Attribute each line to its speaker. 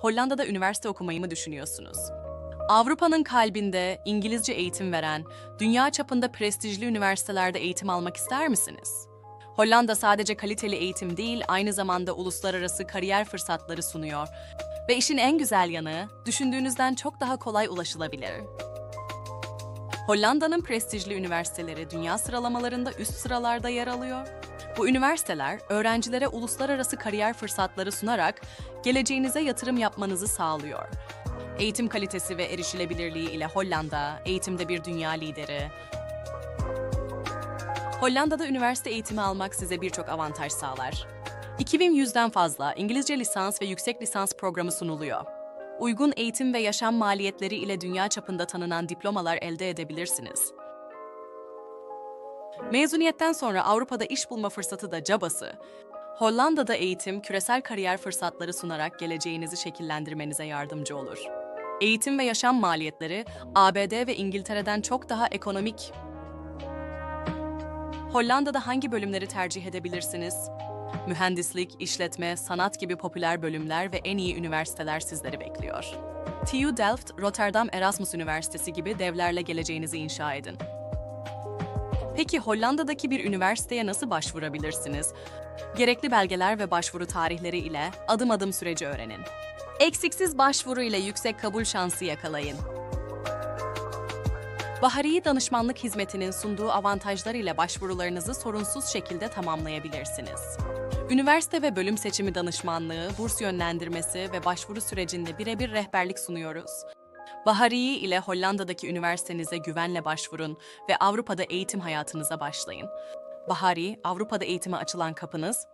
Speaker 1: Hollanda'da üniversite okumayı mı düşünüyorsunuz? Avrupa'nın kalbinde İngilizce eğitim veren, dünya çapında prestijli üniversitelerde eğitim almak ister misiniz? Hollanda sadece kaliteli eğitim değil, aynı zamanda uluslararası kariyer fırsatları sunuyor. Ve işin en güzel yanı, düşündüğünüzden çok daha kolay ulaşılabilir. Hollanda'nın prestijli üniversiteleri dünya sıralamalarında üst sıralarda yer alıyor. Bu üniversiteler öğrencilere uluslararası kariyer fırsatları sunarak geleceğinize yatırım yapmanızı sağlıyor. Eğitim kalitesi ve erişilebilirliği ile Hollanda eğitimde bir dünya lideri. Hollanda'da üniversite eğitimi almak size birçok avantaj sağlar. 2100'den fazla İngilizce lisans ve yüksek lisans programı sunuluyor. Uygun eğitim ve yaşam maliyetleri ile dünya çapında tanınan diplomalar elde edebilirsiniz. Mezuniyetten sonra Avrupa'da iş bulma fırsatı da cabası. Hollanda'da eğitim, küresel kariyer fırsatları sunarak geleceğinizi şekillendirmenize yardımcı olur. Eğitim ve yaşam maliyetleri ABD ve İngiltere'den çok daha ekonomik. Hollanda'da hangi bölümleri tercih edebilirsiniz? Mühendislik, işletme, sanat gibi popüler bölümler ve en iyi üniversiteler sizleri bekliyor. TU Delft, Rotterdam Erasmus Üniversitesi gibi devlerle geleceğinizi inşa edin. Peki Hollanda'daki bir üniversiteye nasıl başvurabilirsiniz? Gerekli belgeler ve başvuru tarihleri ile adım adım süreci öğrenin. Eksiksiz başvuru ile yüksek kabul şansı yakalayın. Bahariye Danışmanlık Hizmeti'nin sunduğu avantajlar ile başvurularınızı sorunsuz şekilde tamamlayabilirsiniz. Üniversite ve bölüm seçimi danışmanlığı, burs yönlendirmesi ve başvuru sürecinde birebir rehberlik sunuyoruz. Bahariye ile Hollanda'daki üniversitenize güvenle başvurun ve Avrupa'da eğitim hayatınıza başlayın. Bahari, Avrupa'da eğitime açılan kapınız,